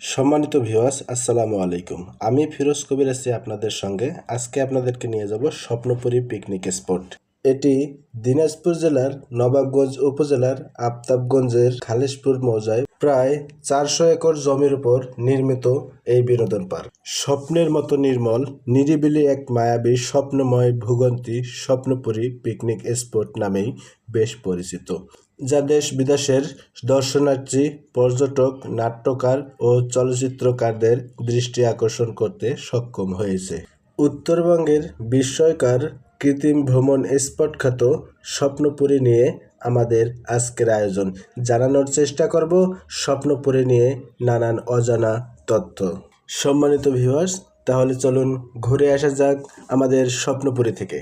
সম্মানিত ভিওয়াস আসসালামু আলাইকুম। আমি ফিরোজ কবির আছি আপনাদের সঙ্গে। আজকে আপনাদেরকে নিয়ে যাব স্বপ্নপুরী পিকনিক স্পট। এটি দিনাজপুর জেলার নবাবগঞ্জ উপজেলার আফতাবগঞ্জের খালিশপুর মৌজায় প্রায় চারশো একর জমির উপর নির্মিত এই বিনোদন পার্ক। স্বপ্নের মতো নির্মল, নিরিবিলি এক মায়াবী, স্বপ্নময় ভূগন্তি, স্বপ্নপুরী পিকনিক স্পট নামেই বেশ পরিচিত, যা দেশ বিদেশের দর্শনার্থী, পর্যটক, নাট্যকার ও চলচ্চিত্রকারদের দৃষ্টি আকর্ষণ করতে সক্ষম হয়েছে। উত্তরবঙ্গের বিস্ময়কার কৃত্রিম ভ্রমণ স্পট খ্যাত স্বপ্নপুরী নিয়ে আমাদের আজকের আয়োজন। জানানোর চেষ্টা করব স্বপ্নপুরী নিয়ে নানান অজানা তথ্য। সম্মানিত ভিউয়ার্স তাহলে চলুন ঘুরে আসা যাক আমাদের স্বপ্নপুরী থেকে।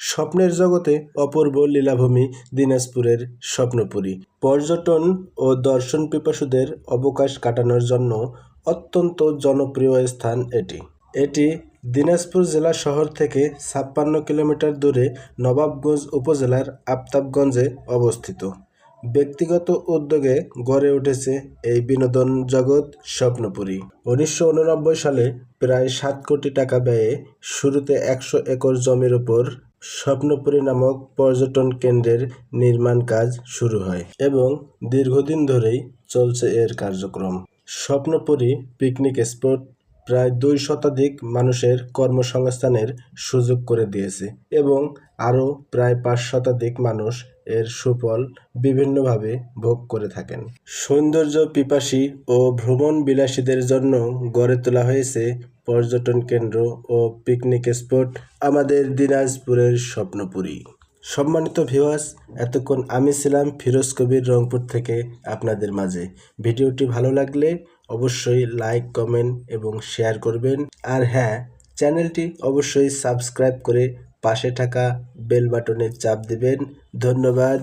স্বপ্নের জগতে অপূর্ব লীলাভূমি দিনাজপুরের স্বপ্নপুরী। পর্যটন ও দর্শন পিপাসুদের অবকাশ কাটানোর জন্য অত্যন্ত জনপ্রিয় স্থান এটি। এটি দিনাজপুর জেলা শহর থেকে ছাপ্পান্ন কিলোমিটার দূরে নবাবগঞ্জ উপজেলার আফতাবগঞ্জে অবস্থিত। ব্যক্তিগত উদ্যোগে গড়ে উঠেছে এই বিনোদন জগৎ স্বপ্নপুরী। উনিশশো উননব্বই সালে প্রায় সাত কোটি টাকা ব্যয়ে শুরুতে একশো একর জমির উপর স্বপ্নপুরী নামক পর্যটন কেন্দ্রের নির্মাণ কাজ শুরু হয় এবং দীর্ঘদিন ধরেই চলছে এর কার্যক্রম। স্বপ্নপুরী পিকনিক স্পট প্রায় দুই শতাধিক মানুষের কর্মসংস্থানের সুযোগ করে দিয়েছে এবং আরও প্রায় পাঁচ শতাধিক মানুষ এর সুফল বিভিন্নভাবে ভোগ করে থাকেন। সৌন্দর্য পিপাসী ও ভ্রমণ বিলাসীদের জন্য গড়ে তোলা হয়েছে পর্যটন কেন্দ্র ও পিকনিক স্পট আমাদের দিনাজপুরের স্বপ্নপুরী। সম্মানিত ভিউয়ার্স, এতক্ষণ আমি ছিলাম ফিরোজ কবির রংপুর থেকে আপনাদের মাঝে। ভিডিওটি ভালো লাগলে অবশ্যই লাইক কমেন্ট এবং শেয়ার করবেন। আর হ্যাঁ চ্যানেলটি অবশ্যই সাবস্ক্রাইব করে পাশে থাকা বেল বাটনে চাপ দেবেন। ধন্যবাদ।